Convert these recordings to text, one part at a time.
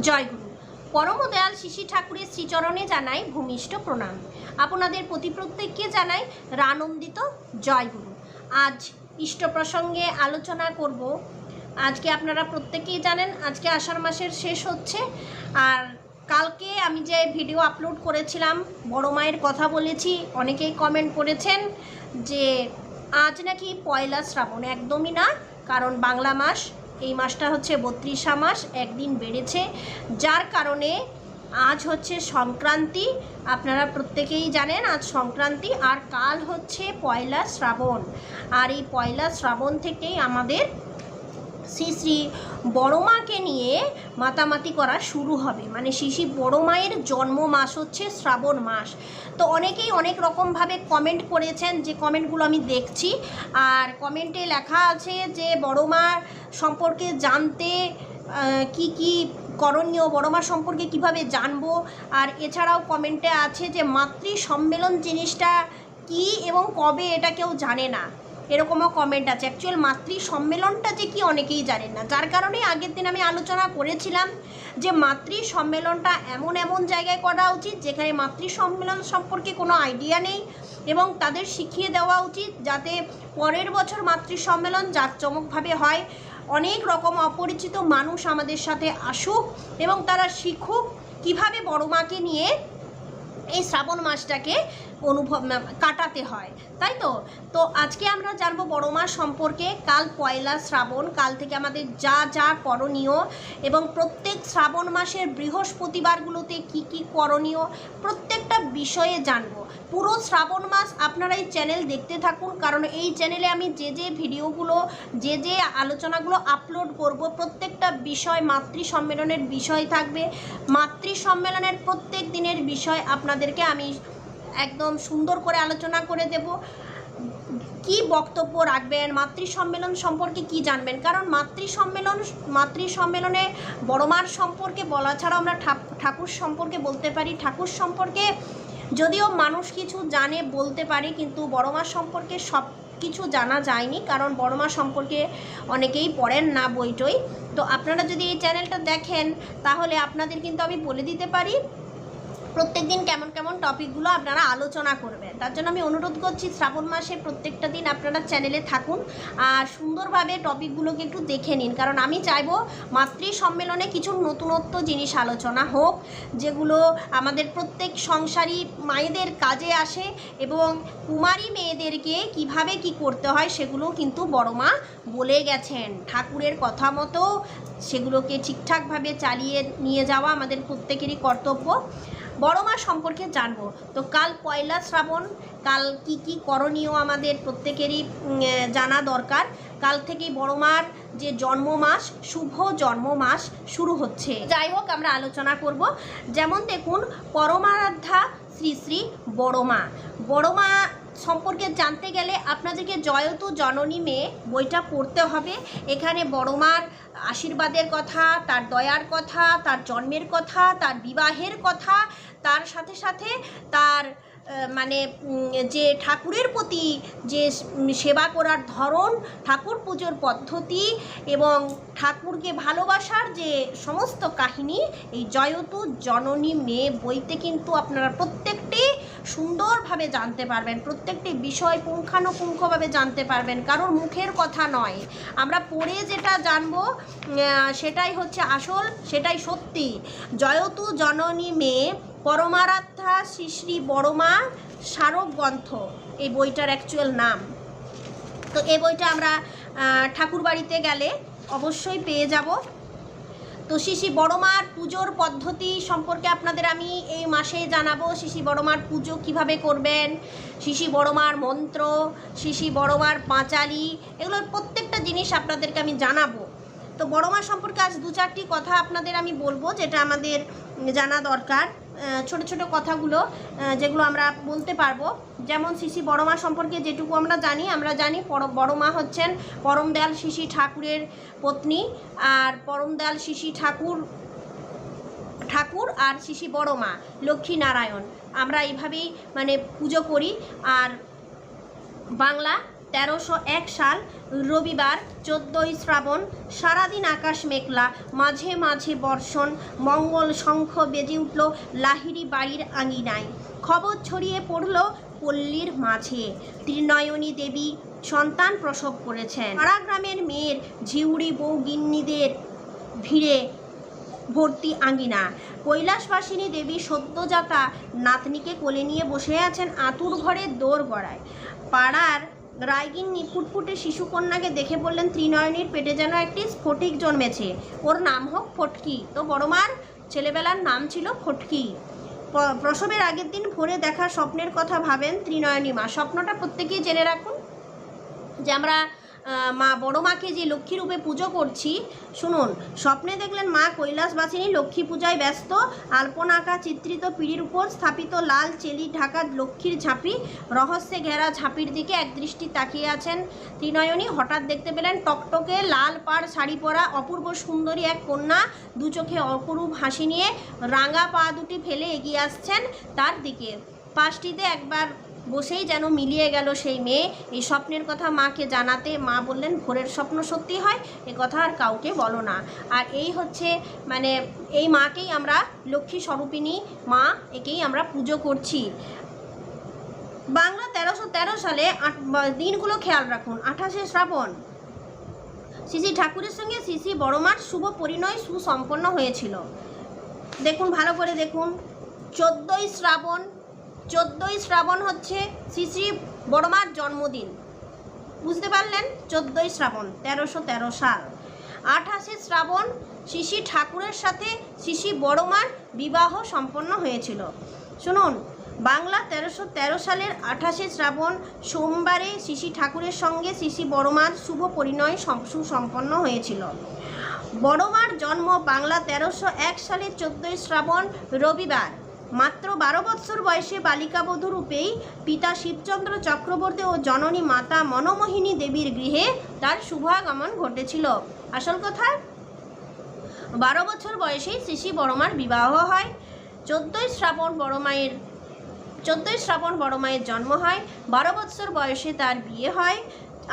জয়গুরু। পরমদয়াল শিশি ঠাকুরের শ্রীচরণে জানাই ভূমিষ্ঠ প্রণাম। আপনাদের প্রতি প্রত্যেককে জানাই রানন্দিত জয়গুরু। আজ ইষ্ট প্রসঙ্গে আলোচনা করব। আজকে আপনারা প্রত্যেকেই জানেন, আজকে আষাঢ় মাসের শেষ হচ্ছে। আর কালকে আমি যে ভিডিও আপলোড করেছিলাম, বড় মায়ের কথা বলেছি, অনেকেই কমেন্ট করেছেন যে, আজ নাকি পয়লা শ্রাবণ, একদমই না। কারণ বাংলা মাস এই মাসটা হচ্ছে বত্রিশা মাস, একদিন বেড়েছে। যার কারণে আজ হচ্ছে সংক্রান্তি, আপনারা প্রত্যেকেই জানেন আজ সংক্রান্তি, আর কাল হচ্ছে পয়লা শ্রাবণ। আর এই পয়লা শ্রাবণ থেকেই আমাদের শ্রী শ্রী বড় মাকে নিয়ে মাতামাতি করা শুরু হবে। মানে শ্রী শ্রী বড় মায়ের জন্ম মাস হচ্ছে শ্রাবণ মাস। তো অনেকেই অনেক রকমভাবে কমেন্ট করেছেন যে কমেন্টগুলো আমি দেখছি। আর কমেন্টে লেখা আছে যে বড় মা সম্পর্কে জানতে কি কি করণীয় বড় মা সম্পর্কে কীভাবে জানব? আর এছাড়াও কমেন্টে আছে যে মাতৃ সম্মেলন জিনিসটা কি এবং কবে, এটা কেউ জানে না। এরকমও কমেন্ট আছে। অ্যাকচুয়াল মাতৃ সম্মেলনটা যে কি অনেকেই জানেন না। যার কারণে আগের দিন আমি আলোচনা করেছিলাম যে মাতৃ সম্মেলনটা এমন এমন জায়গায় করা উচিত, যেখানে মাতৃ সম্মেলন সম্পর্কে কোনো আইডিয়া নেই এবং তাদের শিখিয়ে দেওয়া উচিত, যাতে পরের বছর মাতৃ সম্মেলন জাঁকজমকভাবে হয়। অনেক রকম অপরিচিত মানুষ আমাদের সাথে আসুক এবং তারা শিখুক কীভাবে বড় মাকে নিয়ে এই শ্রাবণ মাসটাকে অনুভব কাটাতে হয়, তাই তো? তো আজকে আমরা জানব বড় মাস সম্পর্কে, কাল পয়লা শ্রাবণ, কাল থেকে আমাদের যা যা করণীয় এবং প্রত্যেক শ্রাবণ মাসের বৃহস্পতিবারগুলোতে কি কি করণীয়, প্রত্যেকটা বিষয়ে জানব। পুরো শ্রাবণ মাস আপনারা এই চ্যানেল দেখতে থাকুন, কারণ এই চ্যানেলে আমি যে যে ভিডিওগুলো, যে যে আলোচনাগুলো আপলোড করব, প্রত্যেকটা বিষয় মাতৃ সম্মেলনের বিষয় থাকবে। মাতৃ সম্মেলনের প্রত্যেক দিনের বিষয় আপনাদেরকে আমি একদম সুন্দর করে আলোচনা করে দেব। কি বক্তব্য রাখবেন মাতৃ সম্মেলন সম্পর্কে কি জানবেন? কারণ মাতৃ সম্মেলন মাতৃ সম্মেলনে বড়মার সম্পর্কে বলা ছাড়াও আমরা ঠাক- ঠাকুর সম্পর্কে বলতে পারি। ঠাকুর সম্পর্কে যদিও মানুষ কিছু জানে, বলতে পারে, কিন্তু বড়মা সম্পর্কে সব কিছু জানা যায়নি, কারণ বড়মা সম্পর্কে অনেকেই পড়েন না বইটই। তো আপনারা যদি এই চ্যানেলটা দেখেন, তাহলে আপনাদের কিন্তু আমি বলে দিতে পারি প্রত্যেক দিন কেমন কেমন টপিকগুলো আপনারা আলোচনা করবেন তার জন্য আমি অনুরোধ করছি, শ্রাবণ মাসে প্রত্যেকটা দিন আপনারা চ্যানেলে থাকুন আর সুন্দরভাবে টপিকগুলোকে একটু দেখে নিন। কারণ আমি চাইব মাতৃ সম্মেলনে কিছু নতুনত্ব জিনিস আলোচনা হোক, যেগুলো আমাদের প্রত্যেক সংসারী মায়েদের কাজে আসে এবং কুমারী মেয়েদেরকে কীভাবে কি করতে হয় সেগুলো কিন্তু বড় মা বলে গেছেন। ঠাকুরের কথা মতো সেগুলোকে ঠিকঠাকভাবে চালিয়ে নিয়ে যাওয়া আমাদের প্রত্যেকেরই কর্তব্য। বড় মা সম্পর্কে জানব। তো কাল পয়লা শ্রাবণ, কাল কি কি করণীয় আমাদের প্রত্যেকেরই জানা দরকার। কাল থেকেই বড় মার যে জন্ম মাস শুভ জন্ম মাস শুরু হচ্ছে। যাই হোক, আমরা আলোচনা করব। যেমন দেখুন, পরমারাধ্যা শ্রী শ্রী বড় মা। বড় মা সম্পর্কে জানতে গেলে আপনাদেরকে জয়তু জননী মেয়ে বইটা পড়তে হবে। এখানে বড়মার আশীর্বাদের কথা, তার দয়ার কথা, তার জন্মের কথা, তার বিবাহের কথা, তার সাথে সাথে তার মানে যে ঠাকুরের প্রতি যে সেবা করার ধরন, ঠাকুর পুজোর পদ্ধতি এবং ঠাকুরকে ভালোবাসার যে সমস্ত কাহিনী, এই জয়তু জননী মেয়ে বইতে কিন্তু আপনারা প্রত্যেকটি সুন্দরভাবে জানতে পারবেন, প্রত্যেকটি বিষয় পুঙ্খানুপুঙ্খভাবে জানতে পারবেন, কারোর মুখের কথা নয়। আমরা পড়ে যেটা জানব সেটাই হচ্ছে আসল, সেটাই সত্যি। জয়তু জননী মেয়ে পরমারাধ্যা শ্রী শ্রী বড়মা স্মারক গ্রন্থ, এই বইটার অ্যাকচুয়াল নাম। তো এই বইটা আমরা ঠাকুর বাড়িতে গেলে অবশ্যই পেয়ে যাব। তো শিশি বড়মার পুজোর পদ্ধতি সম্পর্কে আপনাদের আমি এই মাসে জানাব। শিশি বড়মার পুজো কীভাবে করবেন শিশি বড়মার মন্ত্র শিশি বড়মার পাঁচালি, এগুলোর প্রত্যেকটা জিনিস আপনাদেরকে আমি জানাব। তো বড়মা সম্পর্কে আজ দু চারটি কথা আপনাদের আমি বলব, যেটা আমাদের জানা দরকার। ছোট ছোট কথাগুলো যেগুলো আমরা বলতে পারব। যেমন শিশি বড় মা সম্পর্কে যেটুকু আমরা জানি আমরা জানি বড় মা হচ্ছেন পরম দয়াল শিশি ঠাকুরের পত্নী, আর পরম দয়াল শিশি ঠাকুর ঠাকুর আর শিশি বড় মা লক্ষ্মী নারায়ণ। আমরা এইভাবেই মানে পুজো করি, আর বাংলা তেরোশো এক সাল, রবিবার, চোদ্দোই শ্রাবণ, সারাদিন আকাশ মেঘলা, মাঝে মাঝে বর্ষণ, মঙ্গল শঙ্খ বেজে উঠল লাহিড়ি বাড়ির আঙিনায়। খবর ছড়িয়ে পড়ল পল্লীর মাঝে। ত্রিনয়নী দেবী সন্তান প্রসব করেছেন। পাড়া গ্রামের মেয়ের ঝিউড়ি বউ গিন্নিদের ভিড়ে ভর্তি আঙ্গিনা কৈলাসবাসিনী দেবী সদ্যজাতা নাতনিকে কোলে নিয়ে বসে আছেন আতুর ঘরের দোর গড়ায় পাড়ার রায়গিন্নি ফুটফুটে শিশুকন্যাকে দেখে বললেন, ত্রিনয়নীর পেটে যেন একটি স্ফটিক জন্মেছে। ওর নাম হোক ফটকি। তো বড়মার ছেলেবেলার নাম ছিল ফটকি। প্রসবের আগের দিন ভোরে দেখা স্বপ্নের কথা ভাবেন ত্রিনয়নী মা স্বপ্নটা প্রত্যেকেই জেনে রাখুন যে আমরা মা বড় মাকে যে লক্ষ্মী রূপে পুজো করছি, শুনুন, স্বপ্নে দেখলেন মা কৈলাসবাসিনী লক্ষ্মী পূজায় ব্যস্ত আলপনা আঁকা চিত্রিত পিড়ির উপর স্থাপিত লাল চেলি ঢাকা লক্ষ্মীর ঝাঁপি, রহস্যে ঘেরা ঝাঁপির দিকে একদৃষ্টি তাকিয়ে আছেন ত্রিনয়নী। হঠাৎ দেখতে পেলেন টকটকে লাল পাড় শাড়ি পরা অপূর্ব সুন্দরী এক কন্যা, দু চোখে অপরূপ হাসি নিয়ে রাঙা পা দুটি ফেলে এগিয়ে আসছেন তার দিকে। পাশটিতে একবার বসেই যেন মিলিয়ে গেল সেই মেয়ে। এই স্বপ্নের কথা মাকে জানাতে মা বললেন, ভোরের স্বপ্ন সত্যি হয়? এ কথা আর কাউকে বলো না। আর এই হচ্ছে মানে এই মাকেই আমরা লক্ষ্মী স্বরূপিণী মা একেই আমরা পুজো করছি। বাংলা তেরোশো তেরো সালে দিনগুলো খেয়াল রাখুন, আঠাশে শ্রাবণ। শ্রী ঠাকুরের সঙ্গে শ্রী বড়মার শুভ পরিণয় সুসম্পন্ন হয়েছিল। দেখুন, ভালো করে দেখুন। চোদ্দোই শ্রাবণ চোদ্দোই শ্রাবণ হচ্ছে শ্রী শ্রী বড়মার জন্মদিন। বুঝতে পারলেন? চোদ্দোই শ্রাবণ, তেরোশো তেরো সাল। আঠাশে শ্রাবণ শিশি ঠাকুরের সাথে শিশি বড়মার বিবাহ সম্পন্ন হয়েছিল। শুনুন, বাংলা তেরোশো তেরো সালের আঠাশে শ্রাবণ, সোমবারে শিশি ঠাকুরের সঙ্গে শিশি বড়মার শুভ পরিণয় সম- সুসম্পন্ন হয়েছিল। বড়মার জন্ম বাংলা তেরোশো এক সালের চোদ্দোই শ্রাবণ, রবিবার। মাত্র বারো বৎসর বয়সে বালিকাবধূ রূপেই পিতা শিবচন্দ্র চক্রবর্তী ও জননী মাতা মনমোহিনী দেবীর গৃহে তার শুভাগমন ঘটেছিল। আসল কথা? বারো বছর বয়সেই শিশি বড়মার বিবাহ হয়। চোদ্দোই শ্রাবণ বড় মায়ের চোদ্দোই শ্রাবণ বড় মায়ের জন্ম হয়। বারো বৎসর বয়সে তার বিয়ে হয়।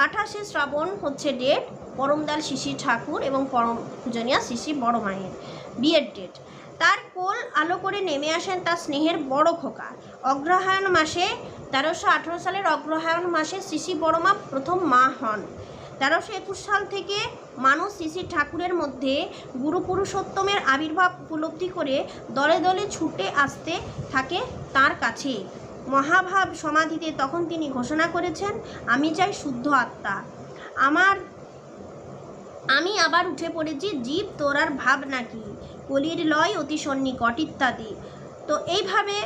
আঠাশে শ্রাবণ হচ্ছে ডেট। পরমদাল শিশি ঠাকুর এবং পরম পূজনীয়া শিশি বড় মায়ের। বিয়ের ডেট। তার কোল আলো করে নেমে আসেন তার স্নেহের বড় খোকা। অগ্রহায়ণ মাসে তেরোশো আঠেরো সালের অগ্রহায়ণ মাসে শিশি বড়মা প্রথম মা হন। তেরোশো একুশ সাল থেকে মানুষ শিশির ঠাকুরের মধ্যে গুরু পুরুষোত্তমের আবির্ভাব উপলব্ধি করে দলে দলে ছুটে আসতে থাকে তার কাছে। মহাভাব সমাধিতে তখন তিনি ঘোষণা করেছেন, আমি চাই শুদ্ধ আত্মা। আমার, আমি আবার উঠে পড়েছি, জীব তোর আর ভাব নাকি? কলির লয় অতি সন্নিকট ইত্যাদি। তো এইভাবে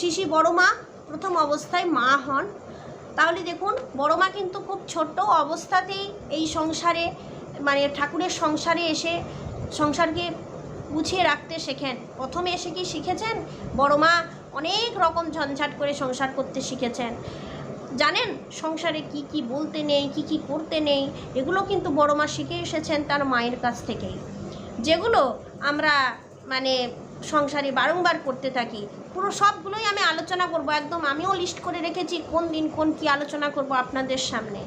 শিশি বড় মা প্রথম অবস্থায় মা হন। তাহলে দেখুন বড় মা কিন্তু খুব ছোট্ট অবস্থাতেই এই সংসারে মানে ঠাকুরের সংসারে এসে সংসারকে গুছিয়ে রাখতে শেখেন। প্রথমে এসে কি শিখেছেন? বড় মা অনেক রকম ঝঞ্ঝাট করে সংসার করতে শিখেছেন। জানেন, সংসারে কি কি বলতে নেই, কি কি করতে নেই, এগুলো কিন্তু বড় মা শিখে এসেছেন তার মায়ের কাছ থেকেই। যেগুলো আমরা মানে সংসারে বারংবার করতে থাকি। পুরো সবগুলোই আমি আলোচনা করব, একদম আমিও লিস্ট করে রেখেছি কোন দিন কোন কি আলোচনা করব আপনাদের সামনে।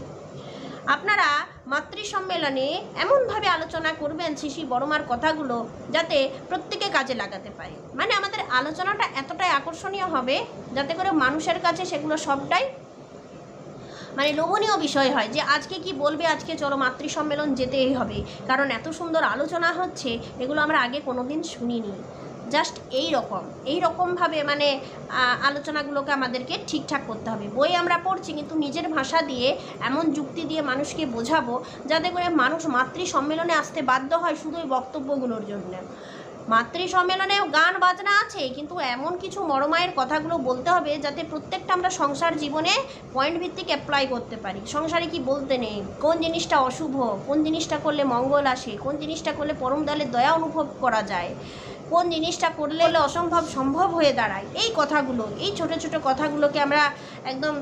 আপনারা মাতৃ সম্মেলনে এমনভাবে আলোচনা করবেন শিশি বড়মার কথাগুলো যাতে প্রত্যেকে কাজে লাগাতে পারে। মানে আমাদের আলোচনাটা এতটাই আকর্ষণীয় হবে যাতে করে মানুষের কাছে সেগুলো সবটাই মানে লোভনীয় বিষয় হয় যে আজকে কি বলবে, আজকে চলো মাতৃ সম্মেলন যেতেই হবে। কারণ এত সুন্দর আলোচনা হচ্ছে, এগুলো আমরা আগে কোনোদিন শুনিনি। জাস্ট এই রকম, এই রকমভাবে মানে আলোচনাগুলোকে আমাদেরকে ঠিকঠাক করতে হবে। বই আমরা পড়ছি, কিন্তু নিজের ভাষা দিয়ে, এমন যুক্তি দিয়ে মানুষকে বোঝাবো, যাতে করে মানুষ মাতৃ সম্মেলনে আসতে বাধ্য হয় শুধু ওই বক্তব্যগুলোর জন্য। মাতৃ সম্মেলনে গান বাজনা আছে, কিন্তু এমন কিছু মরমায়ের কথাগুলো বলতে হবে যাতে প্রত্যেকটা আমরা সংসার জীবনে পয়েন্ট ভিত্তিক অ্যাপ্লাই করতে পারি। সংসারে কি বলতে নেই? কোন জিনিসটা অশুভ, কোন জিনিসটা করলে মঙ্গল আসে, কোন জিনিসটা করলে পরম দলের দয়া অনুভব করা যায়? কোন জিনিসটা করলে অসম্ভব সম্ভব হয়ে দাঁড়ায়। এই কথাগুলো, এই ছোট ছোট কথাগুলোকে আমরা একদম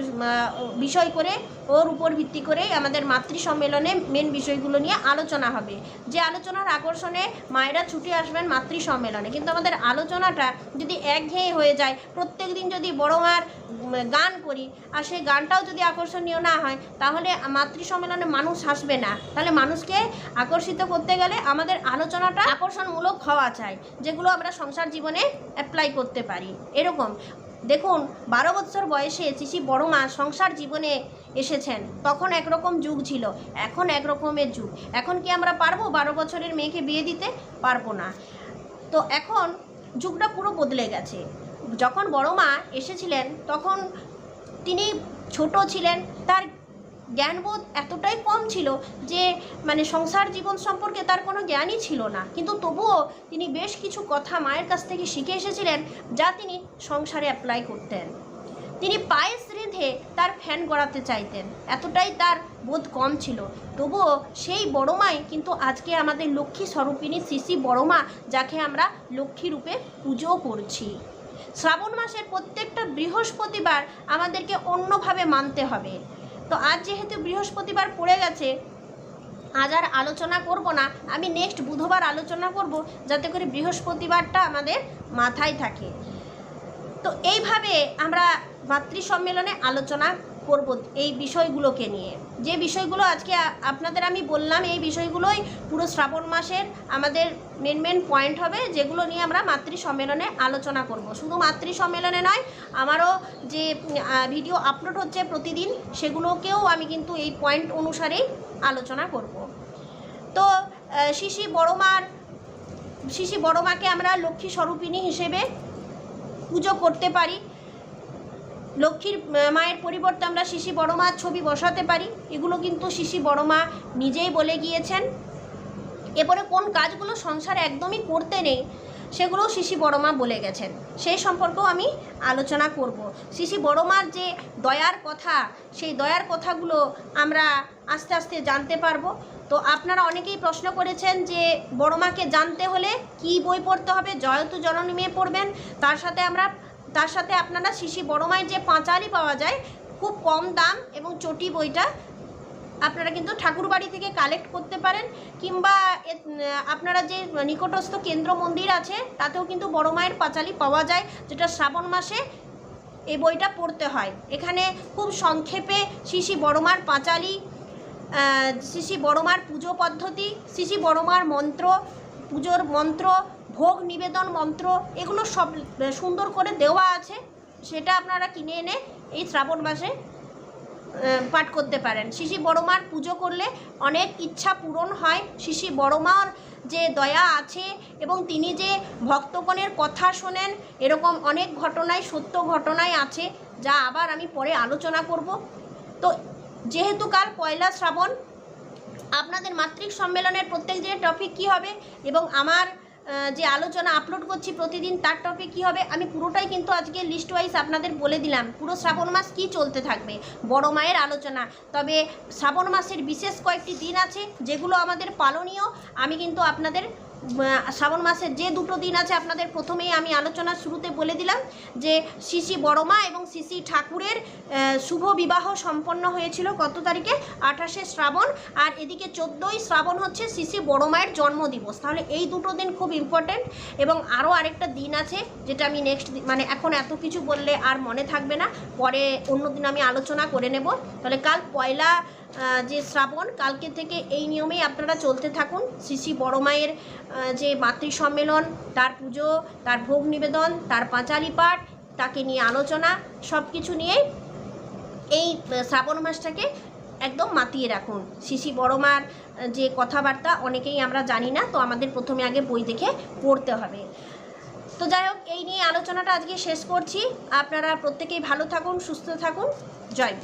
বিষয় করে, ওর উপর ভিত্তি করেই আমাদের মাতৃ সম্মেলনে মেন বিষয়গুলো নিয়ে আলোচনা হবে। যে আলোচনার আকর্ষণে মায়েরা ছুটে আসবেন মাতৃ সম্মেলনে কিন্তু আমাদের আলোচনাটা যদি একঘেয়ে হয়ে যায়, প্রত্যেক দিন যদি বড় মার গান করি, আর সেই গানটাও যদি আকর্ষণীয় না হয়, তাহলে মাতৃ সম্মেলনে মানুষ আসবে না। তাহলে মানুষকে আকর্ষিত করতে গেলে আমাদের আলোচনাটা আকর্ষণমূলক হওয়া চাই। যেগুলো আমরা সংসার জীবনে অ্যাপ্লাই করতে পারি। এরকম। দেখুন, বারো বছর বয়সে চিচি বড় মা সংসার জীবনে এসেছেন। তখন একরকম যুগ ছিল। এখন এক রকমের যুগ। এখন কি আমরা পারব বারো বছরের মেয়েকে বিয়ে দিতে? পারব না। তো এখন যুগটা পুরো বদলে গেছে। যখন বড় মা এসেছিলেন, তখন তিনি ছোট ছিলেন। তার জ্ঞানবোধ এতটাই কম ছিল যে মানে সংসার জীবন সম্পর্কে তার কোনো জ্ঞানই ছিল না। কিন্তু তবুও তিনি বেশ কিছু কথা মায়ের কাছ থেকে শিখে এসেছিলেন, যা তিনি সংসারে অ্যাপ্লাই করতেন। তিনি পায়েস রেঁধে তার ফ্যান গড়াতে চাইতেন। এতটাই তার বোধ কম ছিল। তবুও সেই বড় মাই কিন্তু আজকে আমাদের লক্ষ্মী স্বরূপিণী শিশি বড় মা, যাকে আমরা লক্ষ্মী রূপে পুজো করছি। শ্রাবণ মাসের প্রত্যেকটা বৃহস্পতিবার আমাদেরকে অন্যভাবে মানতে হবে। তো আজ যেহেতু বৃহস্পতিবার পড়ে গেছে, আজ আর আলোচনা করব না। আমি নেক্সট বুধবার আলোচনা করব যাতে করে বৃহস্পতিবারটা আমাদের মাথায় থাকে। তো এইভাবে আমরা মাতৃ সম্মেলনে আলোচনা করব এই বিষয়গুলোকে নিয়ে। যে বিষয়গুলো আজকে আপনাদের আমি বললাম, এই বিষয়গুলোই পুরো শ্রাবণ মাসের আমাদের মেন মেন পয়েন্ট হবে, যেগুলো নিয়ে আমরা মাতৃ সম্মেলনে আলোচনা করব। শুধু মাতৃ সম্মেলনে নয়, আমারও যে ভিডিও আপলোড হচ্ছে প্রতিদিন, সেগুলোকেও আমি কিন্তু এই পয়েন্ট অনুসারেই আলোচনা করব। তো শিশি বড় মার শিশি বড় মাকে আমরা লক্ষ্মী স্বরূপিণী হিসেবে পুজো করতে পারি। লক্ষ্মীর মায়ের পরিবর্তে আমরা শিশি বড় মার ছবি বসাতে পারি। এগুলো কিন্তু শিশি বড় মা নিজেই বলে গিয়েছেন। এরপরে কোন কাজগুলো সংসারে একদমই করতে নেই সেগুলোও শিশি বড় মা বলে গেছেন। সেই সম্পর্কেও আমি আলোচনা করব। শিশি বড় মার যে দয়ার কথা, সেই দয়ার কথাগুলো আমরা আস্তে আস্তে জানতে পারব। তো আপনারা অনেকেই প্রশ্ন করেছেন যে বড় মাকে জানতে হলে কি বই পড়তে হবে জয়তু জননী মেয়ে পড়বেন। তার সাথে আমরা তার সাথে আপনারা শিশি বড় মায়ের যে পাঁচালি পাওয়া যায়, খুব কম দাম এবং চটি বইটা আপনারা কিন্তু ঠাকুরবাড়ি থেকে কালেক্ট করতে পারেন কিংবা আপনারা যে নিকটস্থ কেন্দ্র মন্দির আছে, তাতেও কিন্তু বড় মায়ের পাঁচালি পাওয়া যায়, যেটা শ্রাবণ মাসে এই বইটা পড়তে হয়। এখানে খুব সংক্ষেপে শিশি বড়মার পাঁচালি শিশি বড়মার পুজো পদ্ধতি, শিশি বড়মার মন্ত্র, পুজোর মন্ত্র ভোগ নিবেদন মন্ত্র, এগুলো সব সুন্দর করে দেওয়া আছে। সেটা আপনারা কিনে এনে এই শ্রাবণ মাসে পাঠ করতে পারেন। শিশি বড়মার পুজো করলে অনেক ইচ্ছা পূরণ হয়। শিশি বড়মার যে দয়া আছে এবং তিনি যে ভক্তগণের কথা শোনেন, এরকম অনেক ঘটনায়, সত্য ঘটনায় আছে, যা আবার আমি পরে আলোচনা করব। তো, যেহেতু কাল পয়লা শ্রাবণ, আপনাদের মাতৃক সম্মেলনের প্রত্যেক দিনের টপিক কী হবে এবং আমার যে আলোচনা আপলোড করছি প্রতিদিন তার টপিক কী হবে, আমি পুরোটাই কিন্তু আজকে লিস্ট ওয়াইজ আপনাদের বলে দিলাম। পুরো শ্রাবণ মাস কি চলতে থাকবে? বড় মায়ের আলোচনা। তবে শ্রাবণ মাসের বিশেষ কয়েকটি দিন আছে, যেগুলো আমাদের পালনীয়। আমি কিন্তু আপনাদের শ্রাবণ মাসের যে দুটো দিন আছে, আপনাদের প্রথমেই আমি আলোচনার শুরুতে বলে দিলাম যে শিশি বড়মা এবং শিশি ঠাকুরের শুভ বিবাহ সম্পন্ন হয়েছিল কত তারিখে? আঠাশে শ্রাবণ। আর এদিকে চোদ্দোই শ্রাবণ হচ্ছে শিশি বড় মায়ের জন্মদিবস। তাহলে এই দুটো দিন খুব ইম্পর্ট্যান্ট এবং আরও আরেকটা দিন আছে, যেটা আমি নেক্সট মানে এখন এত কিছু বললে আর মনে থাকবে না। পরে অন্য দিন আমি আলোচনা করে নেব। তাহলে কাল পয়লা যে শ্রাবণ, কালকে থেকে এই নিয়মেই আপনারা চলতে থাকুন। শিশি বড় মায়ের যে মাতৃ সম্মেলন তার পুজো, তার ভোগ নিবেদন, তার পাঁচালি পাঠ, তাকে নিয়ে আলোচনা সব কিছু নিয়েই এই শ্রাবণ মাসটাকে একদম মাতিয়ে রাখুন। শিশি বড় মার যে কথাবার্তা অনেকেই আমরা জানি না, তো আমাদের প্রথমে আগে বই দেখে পড়তে হবে। তো যাই হোক, এই নিয়ে আলোচনাটা আজকে শেষ করছি। আপনারা প্রত্যেকেই ভালো থাকুন, সুস্থ থাকুন। জয়।